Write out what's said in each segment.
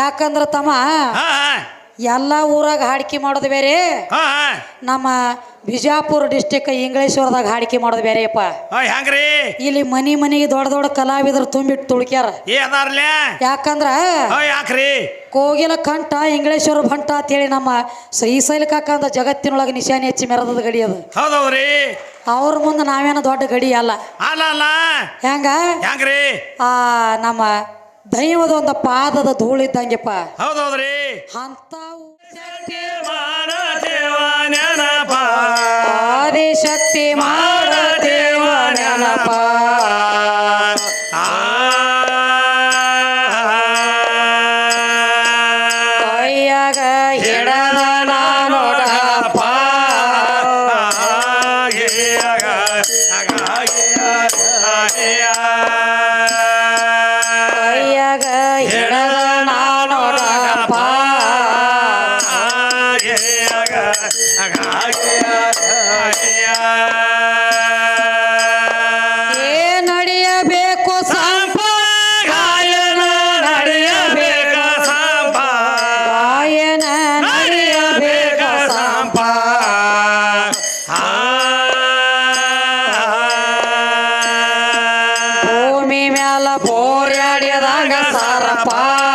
ಯಾಕಂದ್ರ ತಮ್ಮ ಹಾ ಎಲ್ಲ ಊರಾಗ ಹಾಡಿಕೆ ಮಾಡೋದು ಬೇರೆ. ಹಾ ನಮ್ಮ ಬಿಜಾಪುರ ಡಿಸ್ಟಿಕ್ ಇಂಗ್ಲೇಶ್ವರದಾಗ ಹಾಡಿಕೆ ಮಾಡೋದು ಬೇರೆಯಪ್ಪ. ಹಾ ಹೆಂಗ್ರಿ? ಇಲ್ಲಿ ಮನಿ ಮನಿಗೆ ದೊಡ್ಡ ದೊಡ್ಡ ಕಲಾವಿದರು ತುಂಬಿಟ್ಟು ತುಳ್ಕ್ಯಾರ. ಏ ಅದಾರ್ಲೆ? ಯಾಕಂದ್ರ ಹಾ ಯಾಕ್ರಿ? ಕೋಗಿಲ ಕಂಠ ಇಂಗ್ಲೇಶ್ವರ ಭಂಟ ಅಂತೇಳಿ ನಮ್ಮ ಶ್ರೀಶೈಲ ಕಾಕ ಅಂತ ಜಗತ್ತಿನೊಳಗೆ ನಿಶಾನೆ ಹೆಚ್ಚಿ ಮೆರೆದದ ಗಡಿ ಅದು. ಹೌದೌದ್ರಿ? ಅವ್ರ ಮುಂದೆ ನಾವೇನೋ ದೊಡ್ಡ ಗಡಿ ಅಲ್ಲ. ಅಲ್ಲ ಅಲ್ಲ. ಹೆಂಗ? ಹೆಂಗ್ರಿ? ಆ ನಮ್ಮ ದೈವದ ಒಂದು ಪಾದದ ಧೂಳಿದ್ದಂಗೆಪ್ಪ ಹೌದೌದ್ರಿ ಅಂತಾವು ಆದಿಶಕ್ತಿ ನೆನಪ ಆ. ಕೈಯಾಗ ಹಿಡದ ನಾನೋಡಪ್ಪ ಕೈಯಾಗ para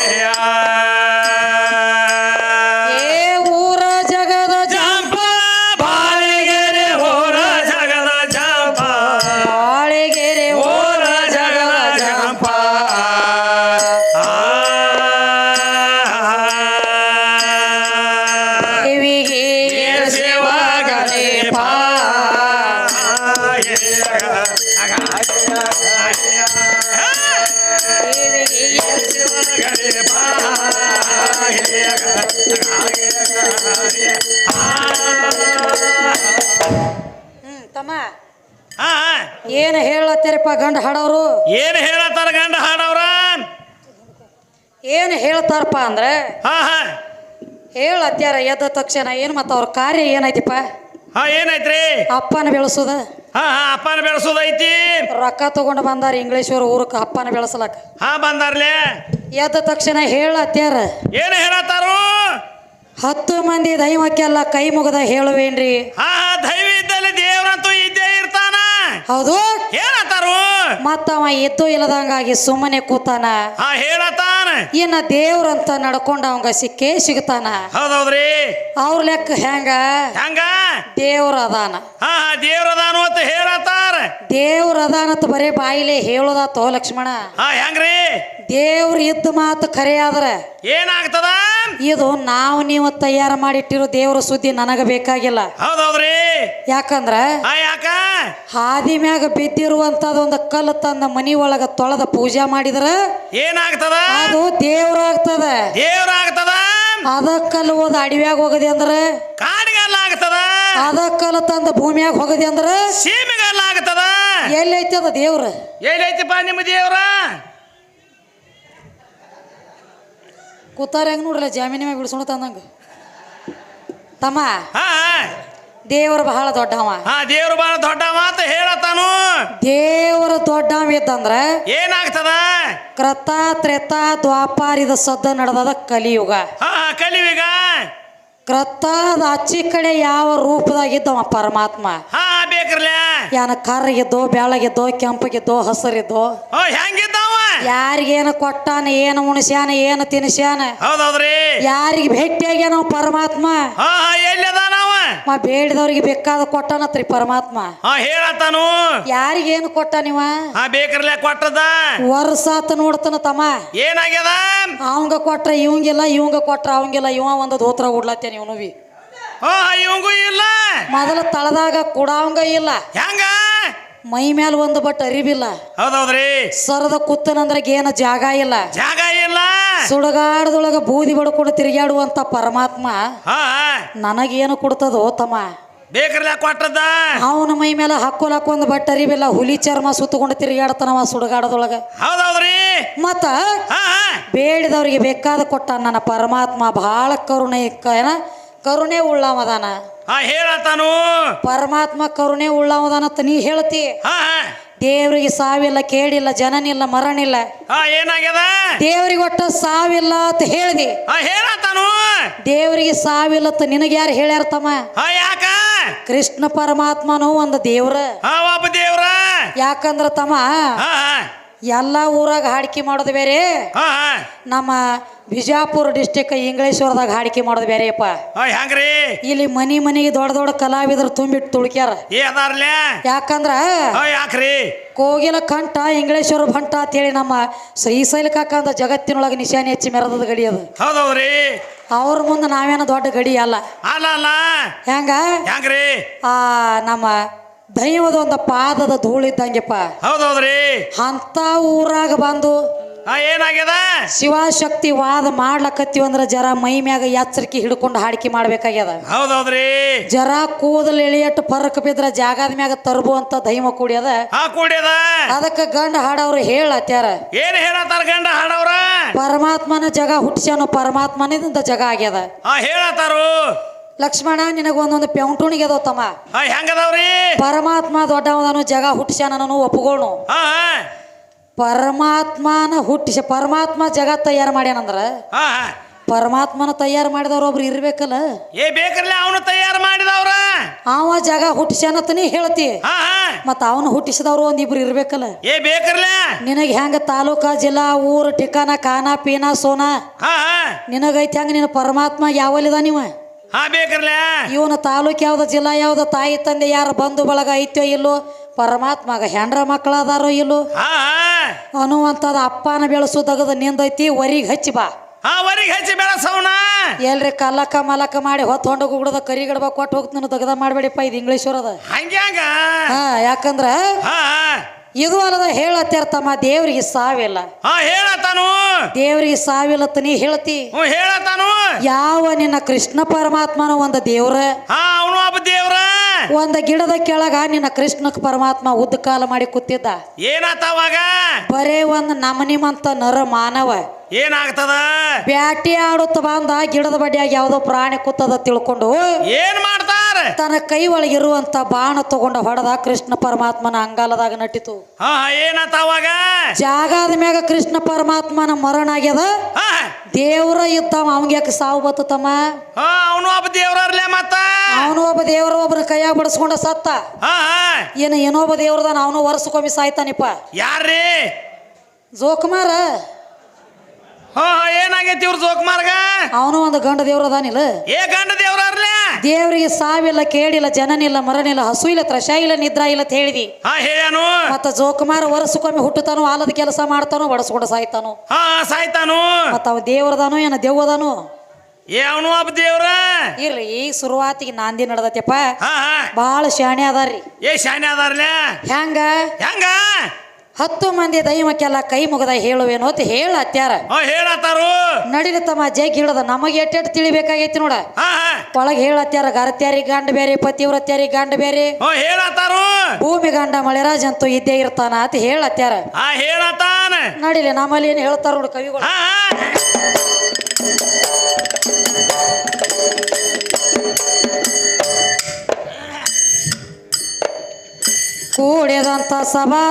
ಏ ಹ್ಮ್ ತಮ್ಮ. ಏನ್ ಹೇಳತ್ತೀರಪ್ಪ ಗಂಡ ಹಾಡೋರು ಏನ್ ಹೇಳತ್ತಾರ ಗಂಡ ಹಾಡವ್ರ? ಏನ್ ಹೇಳ್ತಾರಪ್ಪ ಅಂದ್ರೆ? ಹಾ ಹಾ. ಹೇಳತ್ಯಾರ ಎದ್ದ ತಕ್ಷಣ. ಏನ್ ಮತ್ತ ಅವ್ರ ಕಾರ್ಯ ಏನೈತಿಪ್ಪ? ಹಾ ಏನೈತ್ರಿ? ಅಪ್ಪನ ಬೆಳೆಸೋದ? ಹಾ ಹಾ ಅಪ್ಪನ ಬೆಳೆಸೋದೈತಿ ರೊಕ್ಕ ತಗೊಂಡು ಬಂದಾರ ಇಂಗ್ಲೇಶ್ವರ ಊರಕ್ಕೆ ಅಪ್ಪನ ಬೆಳೆಸಲಕ್ಕ. ಹಾ ಬಂದಾರ್ಲೆ. ಎದ್ದ ತಕ್ಷಣ ಹೇಳತ್ಯಾರ ಏನ್ ಹೇಳತ್ತಾರು? ಹತ್ತು ಮಂದಿ ದೈವಕ್ಕೆಲ್ಲ ಕೈ ಮುಗದ ಹೇಳುವೇನ್ರಿ? ಹಾ ಹಾ ದೈವ ಇದ್ದಲ್ಲಿ ದೇವರಂತೂ ಇದ್ದೇ ಇರ್ತಾನ. ಹೌದು? ಮತ್ತವ ಎದ್ದು ಇಲ್ಲದಂಗಾಗಿ ಸುಮ್ಮನೆ ಕೂತಾನ. ಆ ಹೇಳತಾನ ಇನ್ನ ದೇವ್ರಂತ ನಡ್ಕೊಂಡ ಅವಂಗ ಸಿಕ್ಕೇ ಸಿಗ್ತಾನ. ಹೌದೌದ್ರಿ? ಅವ್ರ ಲೆಕ್ಕ ಹೆಂಗ? ಹೆಂಗ? ದೇವ್ರ ಅದಾನ. ಹಾ ಹಾ ದೇವ್ರದಾನು ಅಂತ ಹೇಳತಾರ ದೇವ್ರ ಅಂತ ಬರೇ ಬಾಯಿಲೆ ಹೇಳೋದಾತೋ ಲಕ್ಷ್ಮಣ. ಹಾ ಹೆಂಗ್ರಿ? ದೇವ್ರ ಇದ್ದ ಮಾತು ಖರೆ ಆದ್ರ ಏನಾಗ್ತದ? ಇದು ನಾವು ನೀವು ತಯಾರು ಮಾಡಿಟ್ಟಿರೋ ದೇವ್ರ ಸುದ್ದಿ ನನಗ ಬೇಕಾಗಿಲ್ಲ. ಹೌದೌದ್ರಿ? ಯಾಕಂದ್ರ ಯಾಕ? ಹಾದಿ ಮ್ಯಾಗ ಬಿದ್ದಿರುವಂತದೊಂದು ಕಲ್ಲು ತಂದ ಮನಿ ಒಳಗ ತೊಳೆದ ಪೂಜಾ ಮಾಡಿದ್ರ ಏನಾಗ್ತದ? ಅದು ದೇವ್ರಾಗ್ತದ. ದೇವ್ರಾಗ್ತದ? ಅದ ಕಲ್ಲು ಹೋದ ಅಡವ್ಯಾಗ ಹೋಗದೆ ಅಂದ್ರ? ಕಾಡಿಗಲ್ಲ ಆಗ್ತದ ಅದ ಕಲ್ಲು ತಂದ ಭೂಮಿಯಾಗ ಹೋಗದೆ ಅಂದ್ರ? ಸೀಮೆಗಲ್ಲ ಆಗ್ತದ ಎಲ್ಲೈತಿ ಅದ ದೇವ್ರ? ಎಲ್ಲೈತಿಪ್ಪ ನಿಮ್ಮ ದೇವ್ರ? ಕೂತಾರ ಹೆಂಗ್ ನೋಡ್ರಲ್ಲ ಜಾಮೀನಿ ಮ್ಯಾಗ ಬಿಡ್ಸೋಣ ತಂದಂಗ ತಮ್ಮ? ಹಾ. ದೇವ್ರ ಬಹಳ ದೊಡ್ಡವ. ಹಾ ದೇವ್ರು ಬಹಳ ದೊಡ್ಡವ ಅಂತ ಹೇಳತಾನು ದೇವರು ದೊಡ್ಡವ ಇದ್ದಂದ್ರ ಏನಾಗ್ತದ? ಕ್ರತ ತ್ರೇತ ದ್ವಾಪಾರಿದ ಸದ್ದ ನಡೆದದ ಕಲಿಯುಗ. ಹಾ ಹಾ ಕಲಿವೀಗ ಕ್ರತದ ಅಚ್ಚಿ ಕಡೆ ಯಾವ ರೂಪದಾಗಿದ್ದವ ಪರಮಾತ್ಮ? ಹಾ ಬೇಕ್ರಲ್ಲ ಯಾನ ಕರ್ರಗಿದ್ದೋ ಬೆಳಗಿದ್ದೋ ಕೆಂಪಗಿದ್ದೋ ಹಸರಿದ್ದೋ. ಹೆಂಗಿದ್ದವ ಹೆಂಗಿದ್ದಾವ? ಯಾರಿಗೇನು ಕೊಟ್ಟಾನ ಏನು ಉಣಸ್ಯಾನ ಏನು ತಿನ್ಸ್ಯಾನ? ಹೌದೌದ್ರಿ. ಯಾರಿಗೆ ಭೇಟಿಯಾಗ್ಯಾನ ಪರಮಾತ್ಮ? ಹಾ ಹಾ ಎಲ್ಲಿದ ನಾವ ಮ ಬೇಡದವ್ರಿಗೆ ಬೇಕಾದ ಕೊಟ್ಟನತ್ರಿ ಪರಮಾತ್ಮ. ಹಾ ಹೇಳತ್ತಾನು. ಯಾರಿಗೇನು ಕೊಟ್ಟ ನೀವ? ಹಾ ಬೇಕ್ರಲೆ ಕೊಟ್ಟದ. ವರ್ಷಾತ ನೋಡ್ತಾನ ತಮ್ಮ. ಏನಾಗ್ಯದ? ಅವಂಗ ಕೊಟ್ರ ಇವಂಗಿಲ್ಲ ಇವಂಗ ಕೊಟ್ರ ಅವಂಗಿಲ್ಲ ಇವ ಒಂದು ಧೋತ್ರ ಉಡ್ಲತ್ತೇನೆ ಇವನು ಬಿ. ಇವಂಗೂ ಇಲ್ಲ. ಮೊದಲ ತಳದಾಗ ಕುಡಾವಂಗ ಇಲ್ಲ. ಹೆಂಗ? ಮೈ ಮೇಲೆ ಒಂದು ಬಟ್ ಅರಿವಿಲ್ಲ. ಹೌದೌದ್ರಿ. ಸರದ ಕುತ್ತನಂದ್ರೆ ಏನ ಜಾಗ ಇಲ್ಲ. ಜಾಗ ಇಲ್ಲ. ಸುಡಗಾಡದೊಳಗ ಬೂದಿ ಬಡ್ಕೊಂಡು ತಿರುಗಾಡುವಂತ ಪರಮಾತ್ಮ ನನಗೇನು ಕೊಡ್ತದೋ ತಮ್ಮ? ಬೇಕ್ರಲೆ ಕೊಟ್ಟದ ಅವನ ಮೈ ಮೇಲೆ ಹಾಕೋಲಕ್ಕ ಒಂದು ಬಟ್ ಅರಿವಿಲ್ಲ ಹುಲಿ ಚರ್ಮ ಸುತ್ತಕೊಂಡು ತಿರುಗಾಡತನವ ಸುಡಗಾಡದೊಳಗ. ಹೌದೌದ್ರಿ. ಮತ್ತ ಬೇಡದವ್ರಿಗೆ ಬೇಕಾದ ಕೊಟ್ಟ ನನ್ನ ಪರಮಾತ್ಮ ಬಹಳ ಕರುಣೆ ಏನ? ಕರುಣೆ ಉಳ್ಳಾವದಾನ ಹೇಳತಾನು ಪರಮಾತ್ಮ ಕರುಣೆ ಉಳ್ಳಾವದಾನ ಅಂತ ನೀ ಹೇಳ್ತಿ. ದೇವರಿಗೆ ಸಾವಿಲ್ಲ ಕೇಳಿಲ್ಲ ಜನನಿಲ್ಲ ಮರಣಿಲ್ಲ. ಹಾ ಏನಾಗ್ಯದ? ದೇವರಿಗೆ ಒಟ್ಟ ಸಾವಿಲ್ಲ ಅಂತ ಹೇಳಿದೆ. ಹಾ ಹೇಳತ್ತಾನು? ದೇವರಿಗೆ ಸಾವಿಲ್ಲ ಅಂತ ನಿನಗೆ ಯಾರು ಹೇಳ್ಯಾರ ತಮ್ಮ? ಹಾ ಯಾಕ? ಕೃಷ್ಣ ಪರಮಾತ್ಮನು ಒಂದು ದೇವ್ರ. ಹಾ ಒಬ್ಬ ದೇವ್ರ? ಯಾಕಂದ್ರ ತಮ್ಮ? ಹಾ ಎಲ್ಲ ಊರಾಗ ಹಾಡಿಕೆ ಮಾಡೋದು ಬೇರೆ. ಹಾ ಹಾ. ನಮ್ಮ ಬಿಜಾಪುರ ಡಿಸ್ಟಿಕ್ ಇಂಗ್ಲೇಶ್ವರದಾಗ ಹಾಡಿಕೆ ಮಾಡೋದು ಬೇರೆಯಪ್ಪ. ಹಾ ಹೆಂಗ್ರಿ? ಇಲ್ಲಿ ಮನಿ ಮನಿಗೆ ದೊಡ್ಡ ದೊಡ್ಡ ಕಲಾವಿದರು ತುಂಬಿಟ್ಟು ತುಳ್ಕ್ಯಾರ. ಏ ಅದಾರ್ಲೆ? ಯಾಕಂದ್ರ ಹಾ ಯಾಕ್ರಿ ಕೋಗಿಲ ಕಂಠ ಇಂಗ್ಲೇಶ್ವರ ಭಂಟ ಅಂತೇಳಿ ನಮ್ಮ ಶ್ರೀಶೈಲ ಕಾಕ ಅಂತ ಜಗತ್ತಿನೊಳಗೆ ನಿಶಾನೆ ಹೆಚ್ಚಿ ಮೆರೆದದ ಗಡಿ ಅದು. ಹೌದೌದ್ರಿ. ಅವ್ರ ಮುಂದೆ ನಾವೇನೋ ದೊಡ್ಡ ಗಡಿ ಅಲ್ಲ. ಅಲ್ಲ ಅಲ್ಲ. ಹೆಂಗ? ಹೆಂಗ್ರಿ? ಆ ನಮ್ಮ ದೈವದ ಒಂದು ಪಾದದ ಧೂಳಿದ್ದಂಗೆಪ್ಪ ಹೌದೌದ್ರಿ. ಅಂತ ಊರಾಗ ಬಂದು ಏನಾಗ್ಯದ? ಶಿವಶಕ್ತಿ ವಾದ ಮಾಡ್ಲಕತ್ತೀವಿ ಅಂದ್ರೆ ಜರ ಮೈ ಮ್ಯಾಗ ಎಚ್ಚರಿಕೆ ಹಿಡ್ಕೊಂಡು ಹಾಡಿಕೆ ಮಾಡ್ಬೇಕಾಗ್ಯದ. ಹೌದೌದ್ರಿ. ಜರ ಕೂದಲು ಎಳಿಯಟ್ಟು ಪರಕ್ ಬಿದ್ರ ಜಾಗದ ಮ್ಯಾಗ ತರ್ಬು ಅಂತ ದೈವ ಕೂಡ್ಯದ. ಕೂಡ್ಯದ? ಅದಕ್ಕೆ ಗಂಡ ಹಾಡವ್ರು ಹೇಳತ್ಯಾರ. ಏನ್ ಹೇಳತ್ತಾರ ಗಂಡ ಹಾಡವ್ರ? ಪರಮಾತ್ಮನ ಜಗ ಹುಟ್ಟಿಸ್ಯಾನು ಪರಮಾತ್ಮನಿಂದ ಜಗ ಆಗ್ಯದ. ಹೇಳತ್ತಾರು. ಲಕ್ಷ್ಮಣ ನಿನಗ ಒಂದೊಂದು ಪೆಂಟುಣಿಗೆ ಅದಾವ ತಮ್ಮ. ಹಾ ಹೆಂಗದವ್ರಿ? ಪರಮಾತ್ಮ ದೊಡ್ಡವನು ಜಗ ಹುಟ್ಟಿಸ್ಯಾನನು ಒಪ್ಪುಗೋಣು ಹಾ ಪರಮಾತ್ಮನ ಹುಟ್ಟಿಸ ಪರಮಾತ್ಮ ಜಗ ತಯಾರು ಮಾಡ್ಯಾನಂದ್ರ? ಹಾ ಹಾ. ಪರಮಾತ್ಮನ ತಯಾರು ಮಾಡಿದವ್ರು ಒಬ್ರು ಇರ್ಬೇಕಲ್ಲ? ಏ ಬೇಕ್ರಲ್ಲ ಅವನು ತಯಾರು ಮಾಡಿದವ್ರ? ಅವ ಜಗ ಹುಟ್ಟಿಸ್ಯಾನತ ನೀ ಹೇಳ್ತಿ. ಹಾ ಹಾ. ಮತ್ತ ಅವನು ಹುಟ್ಟಿಸಿದವ್ರು ಒಂದಿಬ್ರು ಇರ್ಬೇಕಲ್ಲ? ಏ ಬೇಕ್ರಲ್ಲ ನಿನಗೆ ಹೆಂಗ ತಾಲೂಕಾ ಜಿಲ್ಲಾ ಊರು ಠಿಕಾನ ಕಾನ ಪೀನಾ ಸೋನಾ? ಹಾ ಹಾ. ನಿನಗೈತಿ ಹಂಗ ನಿನ್ನ ಪರಮಾತ್ಮ ಯಾವಲ್ಲಿದ ನೀವ? ಹಾ ಬೇಕ್ರಲ್ಲ ಇವನ ತಾಲೂಕ್ ಯಾವ್ದು ಜಿಲ್ಲಾ ಯಾವ್ದು ತಾಯಿ ತಂದೆ ಯಾರು ಬಂಧು ಬಳಗ ಐತ್ಯೋ ಇಲ್ಲೋ ಪರಮಾತ್ಮಗ ಹೆಂಡ್ರ ಮಕ್ಕಳ ಅದಾರೋ ಇಲ್ಲೋ. ಹಾ ಅನ್ನುವಂಥದ್ದು ಅಪ್ಪನ ಬೆಳೆಸು ತಗದ ನಿಂದೈತಿ ವರಿಗೆ ಹಚ್ಚಿ ಬಾ. ಹಾ ವರಿಗೆ ಹಚ್ಚಿ ಬೆಳಸವನ? ಎಲ್ರಿ ಕಲ್ಲಕ್ಕ ಮಲಕ್ಕ ಮಾಡಿ ಹೊತ್ತು ಹೊಂಡ ಕರಿ ಕರಿಗಡಬ ಕೊಟ್ಟು ಹೋಗ್ತೀನಿ ತಗದ ಮಾಡಬೇಡಿಪ್ಪ ಇದು ಇಂಗ್ಲೀಷರದ. ಹಂಗ್ಯಾಂಗ ಹಾ ಯಾಕಂದ್ರ ಹಾ ಇದು ಅಲ್ಲದ ಹೇಳತ್ತಾರ ತಮ್ಮ ದೇವ್ರಿಗೆ ಸಾವಿಲ್ಲ. ಹಾ ಹೇಳತ್ತಾನು. ದೇವ್ರಿಗೆ ಸಾವಿಲ್ಲತ್ತ ನೀ ಹೇಳ್ತಿ. ಹ್ಞೂ ಹೇಳತ್ತಾನು. ಯಾವ ನಿನ್ನ ಕೃಷ್ಣ ಪರಮಾತ್ಮನ ಒಂದು ದೇವ್ರ? ಹಾ ಅವನು ಒಬ್ಬ ದೇವ್ರ. ಒಂದ ಗಿಡದ ಕೆಳಗ ನಿನ್ನ ಕೃಷ್ಣ ಪರಮಾತ್ಮ ಉದ್ದ ಕಾಲ ಮಾಡಿ ಕೂತಿದ್ದ. ಏನಾತವಾಗ ಬರೇ ಒಂದು ನಮನಿಮಂತ ನರ ಮಾನವ. ಏನಾಗ್ತದ? ಬ್ಯಾಟಿ ಆಡುತ್ತ ಬಂದ ಗಿಡದ ಬಡಿಯಾಗ ಯಾವ್ದೋ ಪ್ರಾಣಿ ಕೂತದ ತಿಳ್ಕೊಂಡು ಏನ್ ಮಾಡ್ತಾರ? ತನ್ನ ಕೈ ಒಳಗಿರುವಂತ ಬಾಣ ತಗೊಂಡ ಹೊಡೆದ ಕೃಷ್ಣ ಪರಮಾತ್ಮನ ಅಂಗಾಲದಾಗ ನಟಿತು. ಹಾ ಏನಾತ ಜಾಗದ ಮ್ಯಾಗ ಕೃಷ್ಣ ಪರಮಾತ್ಮನ ಮರಣ ಆಗ್ಯದ. ದೇವ್ರ ಇತ್ತಾವ ಅವಂಗ ಯಾಕೆ ಸಾವು ಬತ್ತಮ್ಮ ಅವನು ಒಬ್ಬ ದೇವ್ರಲ್ಲೇ ಮತ್ತ? ಅವನು ಒಬ್ಬ ದೇವರ ಒಬ್ಬನ ಕೈಯಾಗ ಬಡಿಸ್ಕೊಂಡ ಸತ್ತ. ಏನೋ ಏನು ಏನೊಬ್ಬ ದೇವ್ರದಾನ ಅವನು ವರ್ಷಕ್ಕೊಮ್ಮೆ ಸಾಯ್ತಾನಿಪ್ಪ. ಯಾರ್ರಿ? ಜೋಕುಮಾರ? ಏನಾಗೈತಿ ಇವ್ರ ಜೋಕುಮಾರ್ಗ? ಅವನು ಒಂದು ಗಂಡ ದೇವ್ರದಾನಿಲ್ಲ ಏ ಗಂಡ ದೇವ್ರರ್ಲೆ ದೇವರಿಗೆ ಸಾವಿಲ್ಲ ಕೇಳಿಲ್ಲ ಜನನಿಲ್ಲ ಮರನಿಲ್ಲ ಹಸು ಇಲ್ಲ ತ್ರಶ ಇಲ್ಲ ನಿದ್ರಾ ಇಲ್ಲ ಅಂತ ಹೇಳಿದಿ. ಹಾ ಹೇಳ್ಯಾನು. ಮತ್ತ ಜೋಕುಮಾರ ವರ್ಷಕ್ಕೊಮ್ಮೆ ಹುಟ್ಟುತ್ತಾನೋ ಆಲದ ಕೆಲಸ ಮಾಡ್ತಾನೋ ಬಡಸ್ಕೊಂಡು ಸಾಯ್ತಾನೋ. ಹಾ ಸಾಯ್ತಾನು. ಮತ್ತ ಅವ ದೇವ್ರದಾನೋ ಏನ ದೆವ್ವದಾನೋ? ಏ ಅವನು ಒಬ್ಬ ದೇವ್ರ? ಇರ್ಲಿ ಈಗ ಶುರುವಾತಿಗೆ ನಾಂದಿ ನಡ್ದತ್ಯಪ್ಪ ಹಾ ಹಾ. ಭಾಳ ಶಾಣೆ ಅದಾರ್ರಿ. ಏ ಶಾನೆ ಅದಾರ್ಲೆ? ಹೆಂಗ? ಹೆಂಗ? ಹತ್ತು ಮಂದಿ ದೈವಕ್ಕೆಲ್ಲ ಕೈ ಮುಗದ ಹೇಳುವೇನೋ ಅಂತ ಹೇಳ ಅತ್ಯಾರ. ಹಾ ಹೇಳತ್ತಾರು. ನಡಿಲಿ ತಮ್ಮ ಜಗ್ ಹಿಡದ ನಮಗೆ ಎಟ್ಟೆಟ್ಟು ತಿಳಿಬೇಕಾಗೈತಿ ನೋಡ. ಒಳಗೆ ಹೇಳತ್ಯಾರ ಗರತ್ಯಾರಿ ಗಂಡ ಬೇರೆ ಪತಿವ್ರತ್ಯಾರಿ ಗಂಡ ಬೇರೆ. ಹೇಳತ್ತಾರು. ಭೂಮಿ ಗಂಡ ಮಳೆರಾಜ್ ಅಂತೂ ಇದ್ದೇ ಇರ್ತಾನ ಅಂತ ಹೇಳತ್ಯಾರ ಹೇಳತ್ತಾನ. ನಡಿಲಿ ನಮ್ಮಲ್ಲಿ ಏನು ಹೇಳ್ತಾರ ನೋಡು ಕವಿಗಳು. ಕೂಡಿದಂತ ಸಭಾ